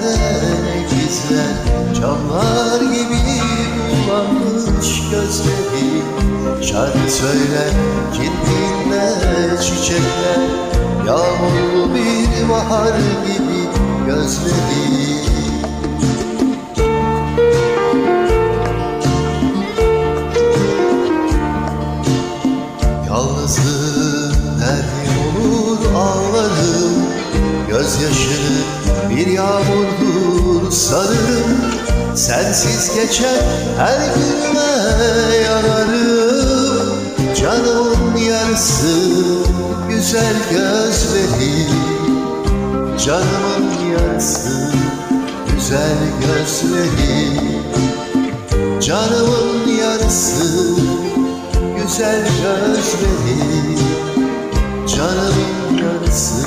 nerede izler Camlar gibi bulanmış gözleri. Şarkı söyler kendinde çiçekler? Yağmurlu bir bahar gibi Gözyaşını bir yağmurdur sanırım. Sensiz geçen her günüme yanarım. Canımın yarısı güzel gözlerim Canımın yarısı güzel gözlerim Canımın yarısı güzel gözlerim Canımın yarısı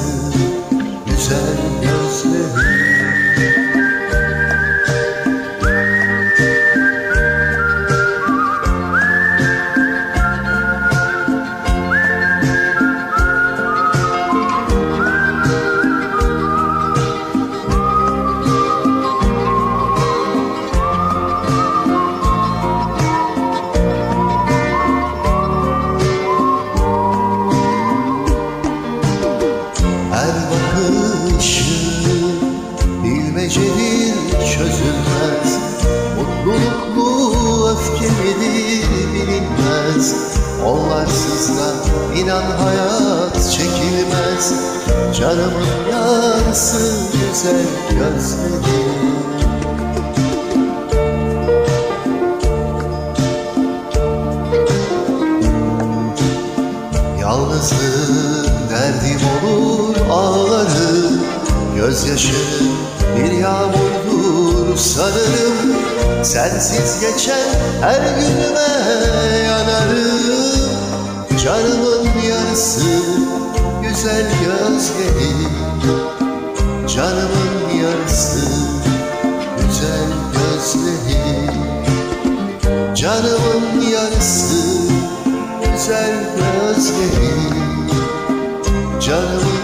bilmecedir çözülmez. Mutluluk mu öfke midir bilinmez. Onlarsız da inan hayat çekilmez. Canımın yarısı güzel gözlerim Gözyaşım bir yağmurdur sanırım Sensiz geçen her günüme yanarım. Canımın yarısı güzel gözlerim Canımın yarısı güzel gözlerim Canımın yarısı güzel gözlerim Canım